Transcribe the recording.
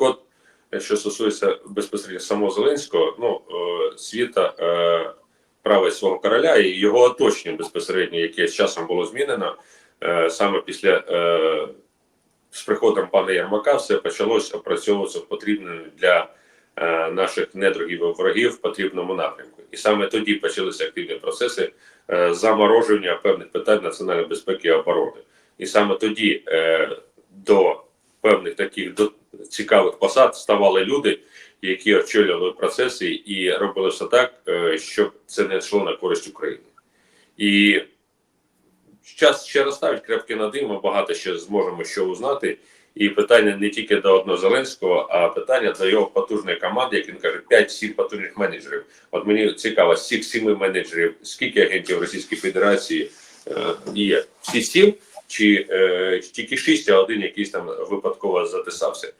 Так от, що стосується безпосередньо самого Зеленського, ну е, світа е, править свого короля і його оточення безпосередньо, яке з часом було змінено, е, саме після е, з приходом пана Єрмака, все почалось опрацьовуватися в потрібному для е, наших недругів і ворогів в потрібному напрямку. І саме тоді почалися активні процеси е, замороження певних питань національної безпеки і оборони. І саме тоді е, до певних таких до цікавих посад ставали люди, які очолювали процеси і робили все так, е, щоб це не йшло на користь України. І час ще розставить крапки над «і», ми багато ще зможемо що узнати. І питання не тільки до одного Зеленського, а питання до його потужної команди, як він каже, 5-7 потужних менеджерів. От мені цікаво, цих сіми менеджерів, скільки агентів Російської Федерації е, є? Всі сім чи е, тільки шість, а один якийсь там випадково затисався.